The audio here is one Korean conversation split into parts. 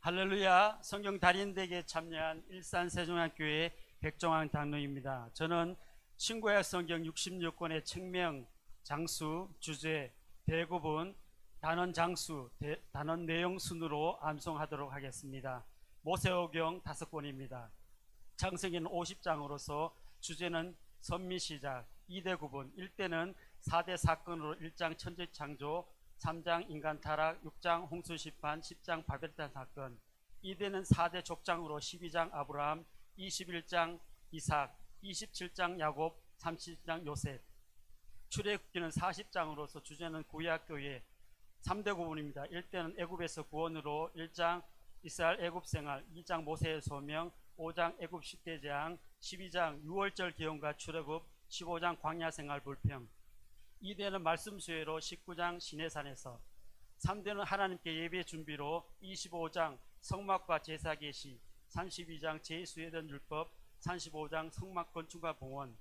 할렐루야 성경 달인대에 참여한 일산 세종학교의 백종환 장로입니다. 저는 신구약 성경 66권의 책명, 장수, 주제, 대구분, 단원 장수, 대- 단원 내용 순으로 암송하도록 하겠습니다. 모세오경 다섯 권입니다. 창세기는 50장으로서 주제는 선미 시작, 2대 구분, 1대는 4대 사건으로 1장 천지 창조, 3장 인간 타락, 6장 홍수 심판, 10장 바벨탄 사건, 2대는 4대 족장으로 12장 아브라함, 21장 이삭, 27장 야곱, 30장 요셉. 출애굽기는 40장으로서 주제는 구약 교회 3대 구분입니다. 1대는 애굽에서 구원으로 1장 이스라엘 애굽 생활, 2장 모세의 소명, 5장 애굽 10대 재앙, 12장 6월절 기원과 출애굽, 15장 광야 생활 불평. 2대는 말씀 수혜로 19장 시내산에서 3대는 하나님께 예배 준비로 25장 성막과 제사 계시 32장 제수회전 율법 35장 성막 건축과 봉헌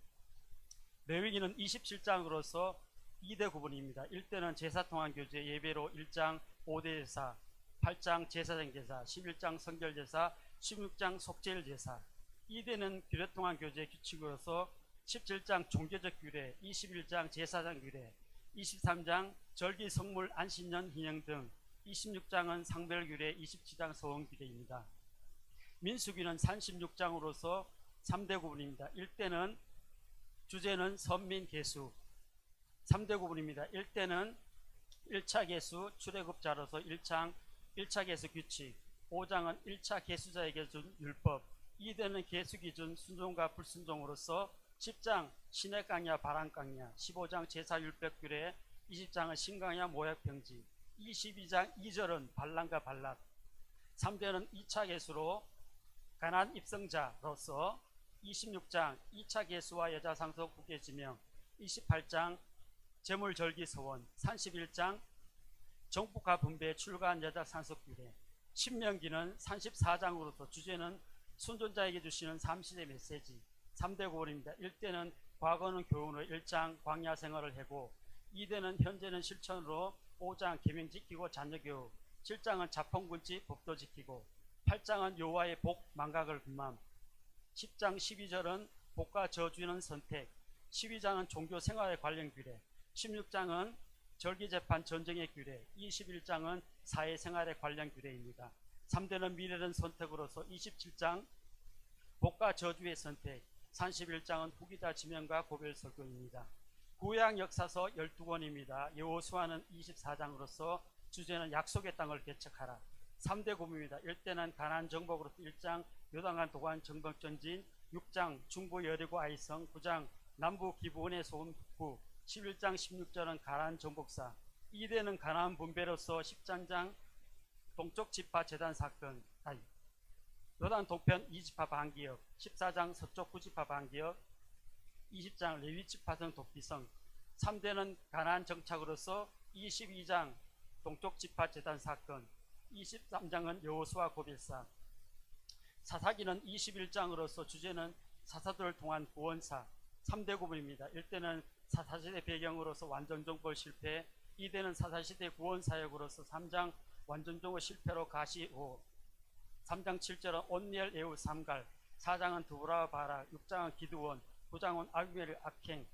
레위기는 27장으로서 2대 구분입니다. 1대는 제사 통한 교제 예배로 1장 5대 제사 8장 제사장 제사 11장 성결 제사 16장 속죄일 제사 2대는 규례 통한 교제 규칙으로서 17장 종교적 규례 21장 제사장 규례 23장 절기 성물 안신년 희영 등 26장은 상별 규례 27장 소원 규례입니다. 민수기는 36장으로서 3대 구분입니다. 1대는 주제는 선민 개수 3대 구분입니다. 1대는 1차 개수 출애굽자로서 1장 1차 개수 규칙 5장은 1차 개수자에게 준 율법 2대는 개수 기준 순종과 불순종으로서 10장 신의 강야 바람 강야 15장 제사 율법 규례 20장은 신강야 모약 병지 22장 2절은 반란과 반락 3대는 2차 개수로 가난 입성자로서 26장 2차 개수와 여자 상속 국계 지명 28장 재물절기 서원 31장 정복과 분배 출간 여자 상속 규례. 신명기는 34장으로서 주제는 순존자에게 주시는 삼시대 메시지 3대 고원입니다. 1대는 과거는 교훈으로 1장 광야 생활을 해고 2대는 현재는 실천으로 5장 계명 지키고 자녀 교육 7장은 자fon군지 법도 지키고 8장은 여호와의 복 망각을 금함 10장 12절은 복과 저주는 선택 12장은 종교 생활에 관련 규례 16장은 절기재판 전쟁의 규례 21장은 사회생활에 관련 규례입니다 3대는 미래는 선택으로서 27장 복과 저주의 선택 31장은 후기자 지명과 고별 설교입니다. 구약 역사서 12권입니다. 여호수아는 24장으로서 주제는 약속의 땅을 개척하라. 3대 구문입니다. 1대는 가난 정복으로서 1장 요단간 도관 정복 전진 6장 중부 여리고 아이성 9장 남부 기부원의 소음 북부 11장 16절은 가난 정복사. 2대는 가나안 분배로서 13장 동쪽 지파 재단 사건 요단 동편 2지파 반기역 14장 서쪽 9지파 반기역 20장 레위 지파성 도피성 3대는 가나안 정착으로서 22장 동쪽 지파 재단 사건 23장은 여호수아 고빌사 사사기는 21장으로서 주제는 사사들을 통한 구원사 3대 구분입니다. 1대는 사사시대 배경으로서 완전정벌 실패 2대는 사사시대 구원사역으로서 3장 완전정벌 실패로 가시오 3장 7절은 온니엘 에우 삼갈 4장은 두브라 바라 6장은 기드원 9장은 아비멜 악행.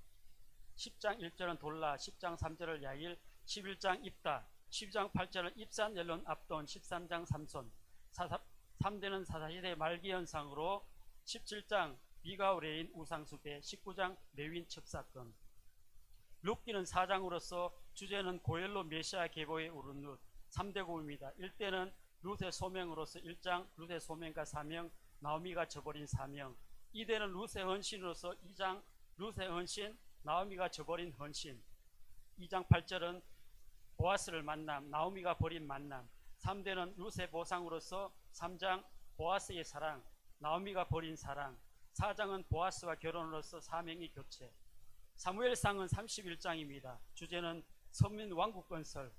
10장 1절은 돌라 10장 3절을 야일 11장 입다 12장 8절은 입산 옐론 압돈 13장 삼손. 3대는 사사시대 말기 현상으로 17장 비가우레인 우상수배 19장 레윈 첩사건. 룻기는 4장으로서 주제는 고엘로 메시아 계보에 오른 룻 3대 고입니다. 1대는 룻의 소명으로서 1장 룻의 소명과 사명 나오미가 저버린 사명. 2대는 룻의 헌신으로서 2장 룻의 헌신 나오미가 저버린 헌신. 2장 8절은 보아스를 만남 나오미가 버린 만남. 3대는 룻의 보상으로서 3장 보아스의 사랑 나오미가 버린 사랑. 4장은 보아스와 결혼으로서 사명이 교체. 사무엘상은 31장입니다. 주제는 선민 왕국 건설.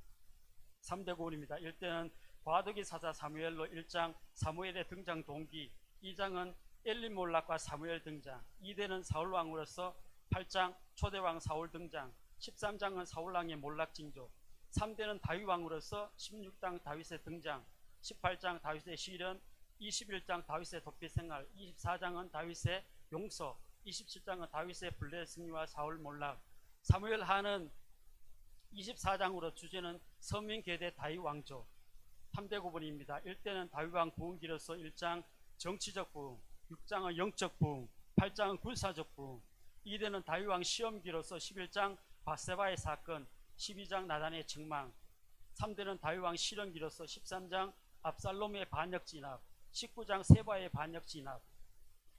3대 고원입니다. 1대는 과도기 사자 사무엘로 1장 사무엘의 등장 동기. 2장은 엘리 몰락과 사무엘 등장. 2대는 사울왕으로서 8장 초대왕 사울 등장. 13장은 사울왕의 몰락 징조. 3대는 다윗왕으로서 16장 다윗의 등장. 18장 다윗의 시련, 21장 다윗의 도피 생활, 24장은 다윗의 용서, 27장은 다윗의 블레 승리와 사울 몰락, 사무엘 하는 24장으로 주제는 서민 계대 다윗 왕조 3대 구분입니다. 1대는 다윗 왕 부흥기로서 1장 정치적 부흥, 6장은 영적 부흥, 8장은 군사적 부흥, 2대는 다윗 왕 시험기로서 11장 바세바의 사건, 12장 나단의 책망, 3대는 다윗 왕 실현기로서 13장 압살롬의 반역 진압, 19장 세바의 반역 진압,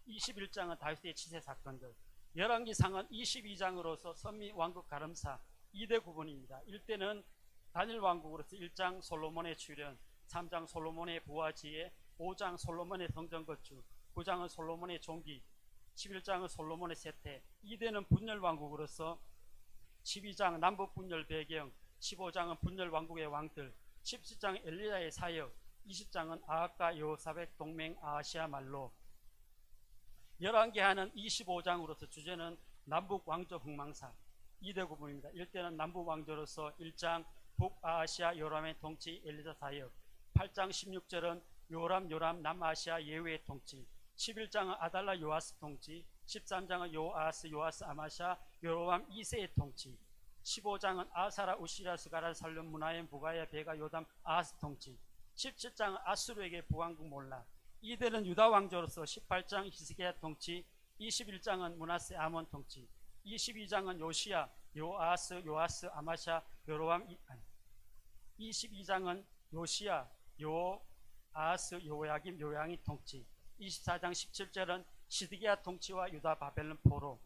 21장은 다윗의 치세 사건들, 열왕기상은 22장으로서 선미 왕국 가름사 2대 구분입니다. 1대는 단일 왕국으로서 1장 솔로몬의 출현, 3장 솔로몬의 부하지혜, 5장 솔로몬의 성전 건축, 9장은 솔로몬의 종기, 11장은 솔로몬의 세태, 2대는 분열 왕국으로서 12장 남북 분열 배경, 15장은 분열 왕국의 왕들, 17장 엘리야의 사역, 20장은 아합과 여호사백 동맹 아시아 말로, 11개 하는 25장으로서 주제는 남북 왕조 흥망사. 2대 구분입니다. 1대는 남북 왕조로서 1장 북아시아 요람의 통치 엘리자 사역 8장 16절은 요람 요람 남아시아 예후의 통치. 11장은 아달라 요아스 통치. 13장은 요아스 요아스 아마샤 요로암 2세의 통치. 15장은 아사라 우시라스 가라 살룸 문하엠 부가야 베가 요담 아하스 통치. 17장은 아수르에게 부왕국 몰라. 이들은 유다 왕조로서 18장 히스기야 통치. 21장은 문하세 아몬 통치. 22장은 요시야 요아스 요아스 아마샤 아니, 22장은 요시야 요 아스 요야김 요양이 통치. 24장 17절은 시드기야 통치와 유다 바벨론 포로.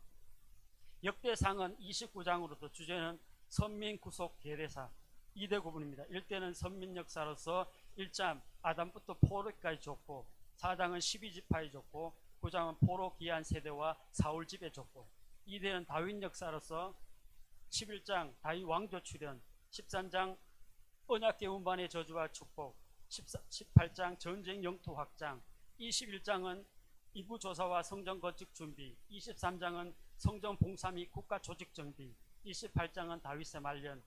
역대상은 29장으로서 주제는 선민 구속 계례사. 2대 구분입니다. 1대는 선민 역사로서 1장 아담부터 포로까지 줬고 4장은 12지파에 줬고 9장은 포로 기한 세대와 사울 집에 줬고 2대는 다윈 역사로서 11장 다윗 왕조 출현 13장 언약계 운반의 저주와 축복 14, 18장 전쟁 영토 확장 21장은 이부 조사와 성전 건축 준비 23장은 성전 봉사 및 국가 조직 정비 28장은 다윗의 말년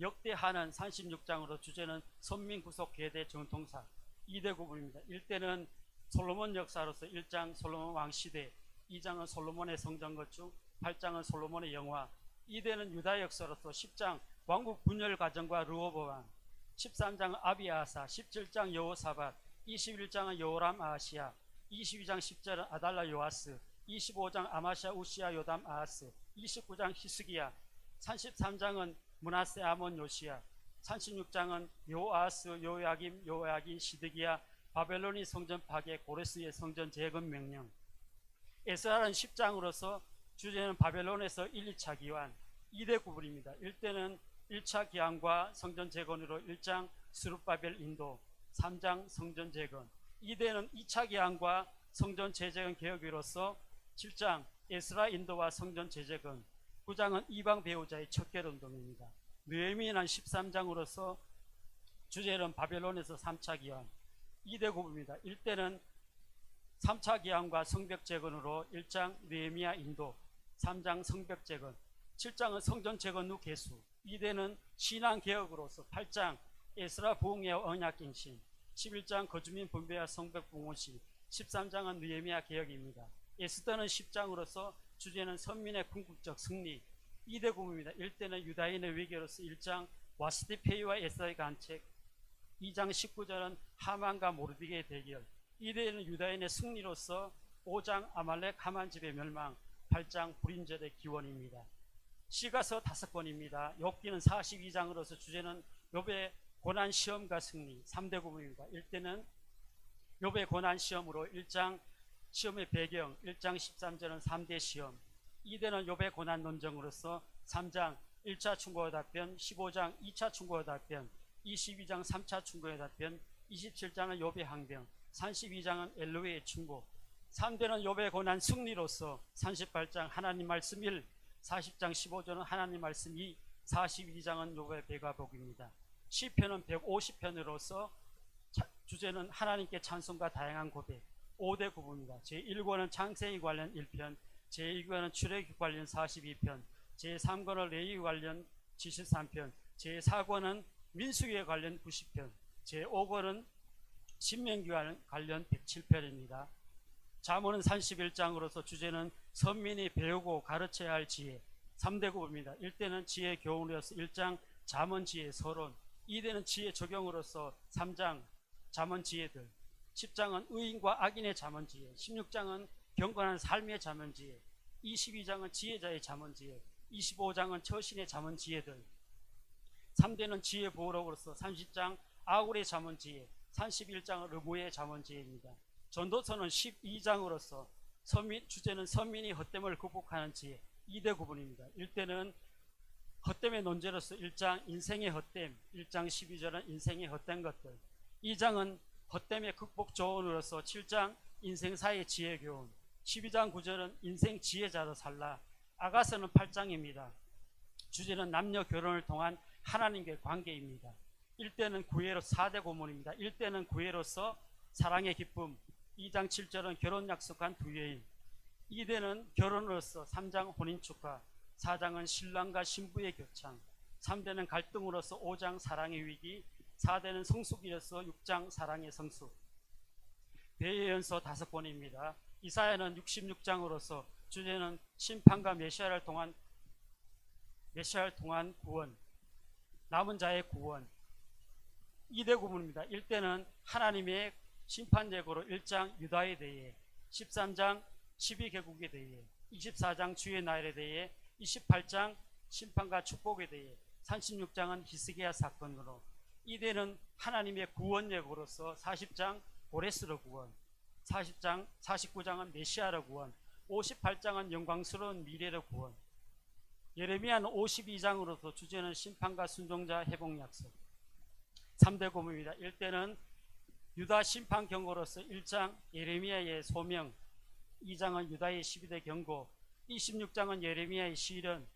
역대하는 36장으로 주제는 선민 구속 계대 전통사 2대 구분입니다. 1대는 솔로몬 역사로서 1장 솔로몬 왕 시대 2장은 솔로몬의 성전 건축 8장은 솔로몬의 영화 2대는 유다 역사로서 10장 왕국 분열 과정과 르호보암 13장은 아비아사 17장 여호사밧 21장은 여호람 아시아 22장 10절은 아달라 요아스 25장 아마샤 우시아 요담 아하스 29장 히스기야 33장은 문하세 아몬 요시야 36장은 요아스 요야김 요야긴 시드기야 바벨론이 성전 파괴 고레스의 성전 재건 명령 에스라는 10장으로서 주제는 바벨론에서 1, 2차 기환 2대 구분입니다. 1대는 1차 기환과 성전 재건으로 1장 스룹바벨 인도 3장 성전 재건 2대는 2차 기환과 성전 재재건 개혁으로서 7장 에스라 인도와 성전 재재건 9장은 이방 배우자의 척결 운동입니다. 느헤미야는 13장으로서 주제는 바벨론에서 3차 기환 2대 구분입니다. 1대는 3차 기환과 성벽 재건으로 1장 느헤미야 인도 3장 성벽 재건 7장은 성전 재건 후 개수 2대는 신앙 개혁으로서 8장 에스라 부흥의 언약갱신 11장 거주민 분배와 성벽 붕호시 13장은 느헤미야 개혁입니다. 에스더는 10장으로서 주제는 선민의 궁극적 승리 2대 구문입니다. 1대는 유다인의 외교로서 1장 와스디페이와 에스더의 간책 2장 19절은 하만과 모르디게의 대결 2대는 유다인의 승리로서 5장 아말렉 하만 집의 멸망 8장 불임절의 기원입니다. 시가서 다섯 권입니다. 욥기는 42장으로서 주제는 욥의 고난 시험과 승리 3대 구문입니다. 1대는 욥의 고난 시험으로 1장 시험의 배경 1장 13절은 3대 시험 2대는 욥의 고난 논정으로서 3장 1차 충고의 답변 15장 2차 충고의 답변 22장 3차 충고의 답변 27장은 욥의 항변 32장은 엘로의 충고 3대는 욥의 고난 승리로서 38장 하나님 말씀 1 40장 15절은 하나님 말씀 2 42장은 욥의 배가복입니다. 시편은 150편으로서 주제는 하나님께 찬송과 다양한 고백 5대 구분입니다. 제1권은 창세기 관련 1편 제2권은 출애굽 관련 42편 제3권은 레위 관련 73편 제4권은 민수기에 관련 90편 제5권은 신명기관 관련 107편입니다. 잠언은 31장으로서 주제는 선민이 배우고 가르쳐야 할 지혜. 3대 구입니다. 1대는 지혜 교훈으로서 1장 잠언 지혜 서론 2대는 지혜 적용으로서 3장 잠언 지혜들. 10장은 의인과 악인의 잠언 지혜 16장은 경건한 삶의 잠언 지혜 22장은 지혜자의 잠언 지혜 25장은 처신의 잠언 지혜들. 3대는 지혜 보호록으로서 30장 아굴의 잠언 지혜 31장은 르무의 잠언 지혜입니다. 전도서는 12장으로서 서민, 주제는 서민이 헛됨을 극복하는 지혜 2대 구분입니다. 1대는 헛됨의 논제로서 1장 인생의 헛됨 1장 12절은 인생의 헛된 것들 2장은 헛됨의 극복 조언으로서 7장 인생 사의 지혜 교훈 12장 9절은 인생 지혜자로 살라 아가서는 8장입니다. 주제는 남녀 결혼을 통한 하나님과의 관계입니다. 1대는 구애로 4대 고문입니다. 1대는 구애로서 사랑의 기쁨 2장 7절은 결혼 약속한 두 여인 2대는 결혼으로서 3장 혼인 축하 4장은 신랑과 신부의 교창 3대는 갈등으로서 5장 사랑의 위기 4대는 성숙이로서 6장 사랑의 성숙 대예연서 5권입니다. 이사야는 66장으로서 주제는 심판과 메시아를 통한 메시아를 통한 구원 남은 자의 구원 2대 구분입니다. 1대는 하나님의 심판 예고로 1장 유다에 대해 13장 12개국에 대해 24장 주의 날에 대해 28장 심판과 축복에 대해 36장은 히스기야 사건으로 2대는 하나님의 구원 예고로서 40장 고레스로 구원 40장 49장은 메시아로 구원 58장은 영광스러운 미래로 구원 예레미야는 52장으로서 주제는 심판과 순종자 회복 약속 3대 고문입니다. 1대는 유다 심판 경고로서 1장 예레미야의 소명 2장은 유다의 12대 경고 26장은 예레미야의 시련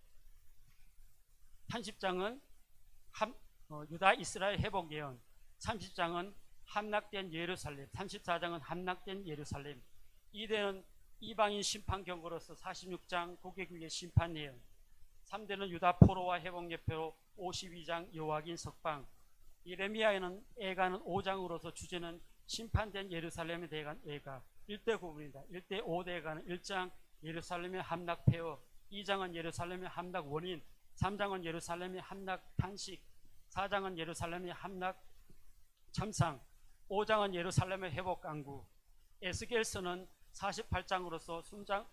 30장은 함, 어, 유다 이스라엘 회복 예언 30장은 함락된 예루살렘 34장은 함락된 예루살렘. 2대는 이방인 심판 경고로서 46장 고개국의 심판 예언. 3대는 유다 포로와 회복 예표로 52장 여호와긴 석방 예레미야에는 애가는 5장으로서 주제는 심판된 예루살렘에 대한 애가 1대 구분입니다. 1대 5대가는 1장 예루살렘의 함락 폐허 2장은 예루살렘의 함락 원인 3장은 예루살렘의 함락 탄식 4장은 예루살렘의 함락 참상 5장은 예루살렘의 회복 강구 에스겔서는 48장으로서 순장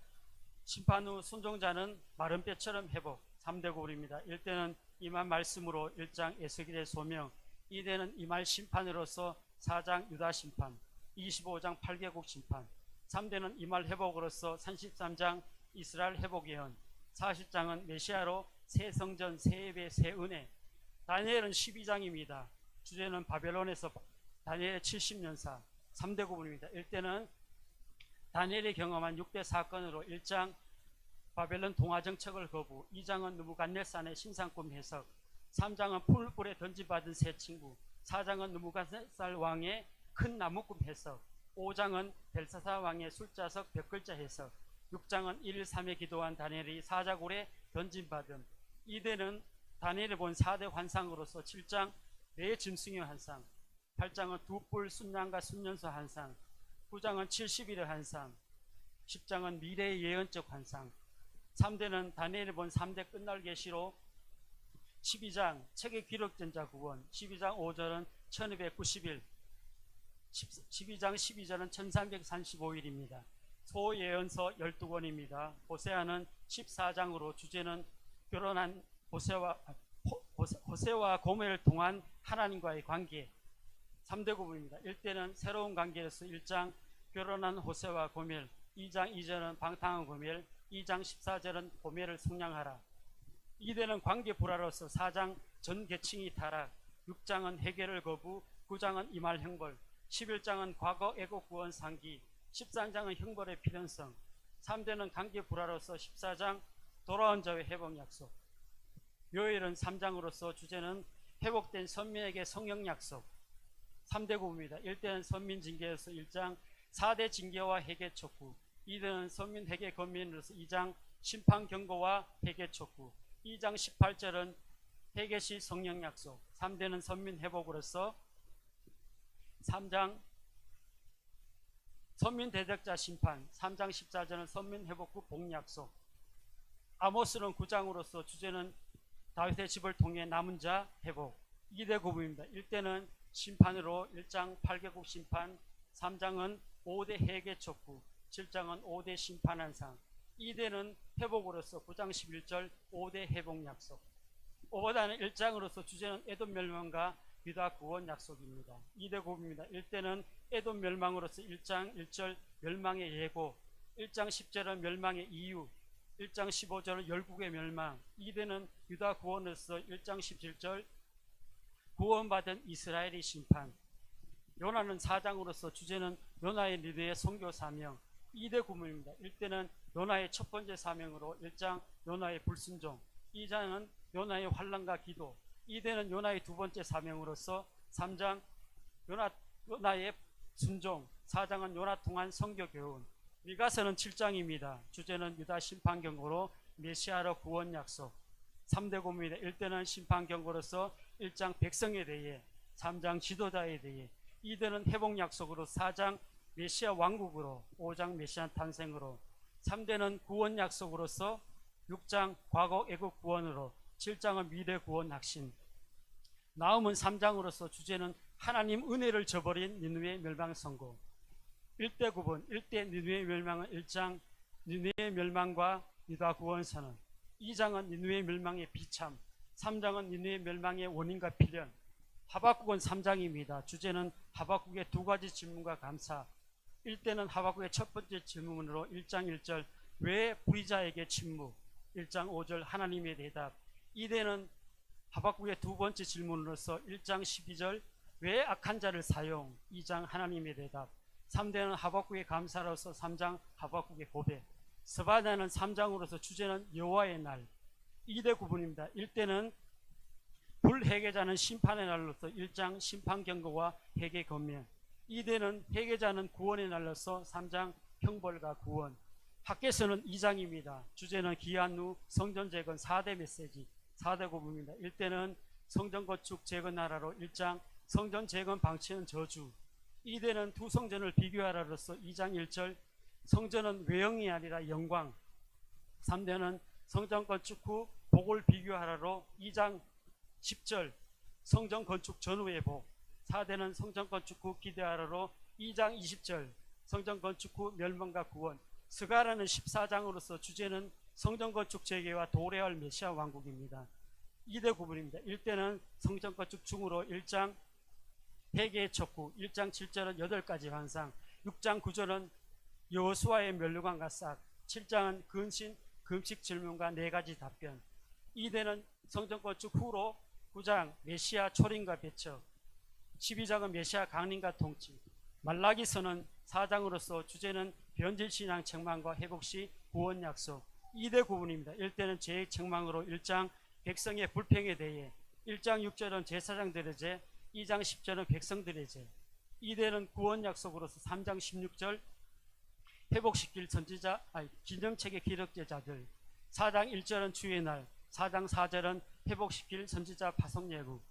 심판 후 순종자는 마른 뼈처럼 회복 3대 구분입니다. 1대는 이만 말씀으로 1장 에스겔의 소명 2대는 이말 심판으로서 4장 유다 심판 25장 8개국 심판 3대는 이말 회복으로서 33장 이스라엘 회복 예언 40장은 메시아로 새 성전 새 예배 새 은혜 다니엘은 12장입니다. 주제는 바벨론에서 다니엘의 70년사 3대 구분입니다. 1대는 다니엘이 경험한 6대 사건으로 1장 바벨론 동화 정책을 거부 2장은 누부갓네산의 신상꿈 해석 3장은 풀불에 던지받은 새 친구 4장은 누부갓네살 왕의 큰 나무꾼 해석 5장은 벨사사 왕의 숫자석 벽글자 해석 6장은 1일 3에 기도한 다니엘이 사자굴에 던진받음. 이대는 다니엘이 본 4대 환상으로서 7장 내 짐승의 환상 8장은 두 뿔 순양과 순년소 환상 9장은 70일의 환상 10장은 미래의 예언적 환상. 3대는 다니엘이 본 3대 끝날 계시로 12장 책의 기록된 자 구원 12장 5절은 1290일 12장 12절은 1335일입니다. 소예언서 12권입니다. 호세아는 14장으로 주제는 결혼한 호세와, 호세와 고멜을 통한 하나님과의 관계 3대 구분입니다. 1대는 새로운 관계에서 1장 결혼한 호세와 고멜 2장 2절은 방탕한 고멜 2장 14절은 고멜을 속량하라 2대는 관계 불화로서 4장 전 계층이 타락 6장은 해결을 거부 9장은 이말 형벌 11장은 과거 애국 구원 상기 13장은 형벌의 필연성 3대는 관계 불화로서 14장 돌아온 자의 회복 약속. 요일은 3장으로서 주제는 회복된 선민에게 성령 약속. 3대 구입니다. 1대는 선민 징계에서 1장 4대 징계와 회개 촉구 2대는 선민 회개 건민으로서 2장 심판 경고와 회개 촉구 2장 18절은 회개시 성령 약속 3대는 선민 회복으로서 3장 선민 대적자 심판 3장 14절은 선민 회복구 복약속. 아모스는 9장으로서 주제는 다윗의 집을 통해 남은 자 회복. 2대 구분입니다. 1대는 심판으로 1장 8개국 심판 3장은 5대 회개 촉구 7장은 5대 심판한상 2대는 회복으로서 9장 11절 5대 회복 약속 5보다는 1장으로서 주제는 에돔 멸망과 유다 구원 약속입니다. 2대 구분입니다. 1대는 에돔 멸망으로서 1장 1절 멸망의 예고 1장 10절은 멸망의 이유 1장 15절은 열국의 멸망 2대는 유다 구원으로서 1장 17절 구원받은 이스라엘의 심판 요나는 4장으로서 주제는 요나의 리더의 선교 사명 2대 구문입니다. 1대는 요나의 첫 번째 사명으로 1장 요나의 불순종 2장은 요나의 환란과 기도 2대는 요나의 두 번째 사명으로서 3장 요나, 요나의 순종 4장은 요나 통한 성교 교훈 미가서는 7장입니다. 주제는 유다 심판 경고로 메시아로 구원 약속 3대 고문입니다. 1대는 심판 경고로서 1장 백성에 대해 3장 지도자에 대해 2대는 회복 약속으로 4장 메시아 왕국으로 5장 메시아 탄생으로 3대는 구원 약속으로서 6장 과거 애국 구원으로 7장은 미래 구원 낙신. 나음은 3장으로서 주제는 하나님 은혜를 저버린 니누의 멸망 선고. 1대 구분 1대 니누의 멸망은 1장 니누의 멸망과 유다 구원 선언 2장은 니누의 멸망의 비참 3장은 니누의 멸망의 원인과 필연. 하박국은 3장입니다. 주제는 하박국의 두 가지 질문과 감사 1대는 하박국의 첫 번째 질문으로 1장 1절 왜 불의자에게 침묵? 1장 5절 하나님의 대답. 2대는 하박국의 두 번째 질문으로서 1장 12절 왜 악한 자를 사용? 2장 하나님의 대답. 3대는 하박국의 감사로서 3장 하박국의 고백. 스바냐는 3장으로서 주제는 여호와의 날. 2대 구분입니다. 1대는 불회계자는 심판의 날로서 1장 심판 경고와 회개 검면 2대는 회계자는 구원의 날로서 3장 형벌과 구원 학계서는 2장입니다. 주제는 기한 후 성전 재건 4대 메시지 4대 구분입니다. 1대는 성전 건축 재건 나라로 1장 성전 재건 방치는 저주 2대는 두 성전을 비교하라로서 2장 1절 성전은 외형이 아니라 영광 3대는 성전 건축 후 복을 비교하라로 2장 10절 성전 건축 전후의 복 4대는 성전 건축 후 기대하라로 2장 20절 성전 건축 후 멸망과 구원 스가라는 14장으로서 주제는 성전 건축 재개와 도래할 메시아 왕국입니다. 2대 구분입니다. 1대는 성전 건축 중으로 1장 회개의 척구 1장 7절은 8가지 환상 6장 9절은 여호수아의 멸류관과 싹 7장은 근신 금식 질문과 4가지 답변 2대는 성전 건축 후로 9장 메시아 초림과 배척 12장은 메시아 강림과 통치. 말라기서는 4장으로서 주제는 변질신앙 책망과 회복시 구원 약속. 2대 구분입니다. 1대는 죄의 책망으로 1장 백성의 불평에 대해 1장 6절은 제사장들의 죄 2장 10절은 백성들의 죄. 2대는 구원 약속으로서 3장 16절 회복시킬 선지자 아니 기념책의 기록제자들. 4장 1절은 주의 날 4장 4절은 회복시킬 선지자 파송 예고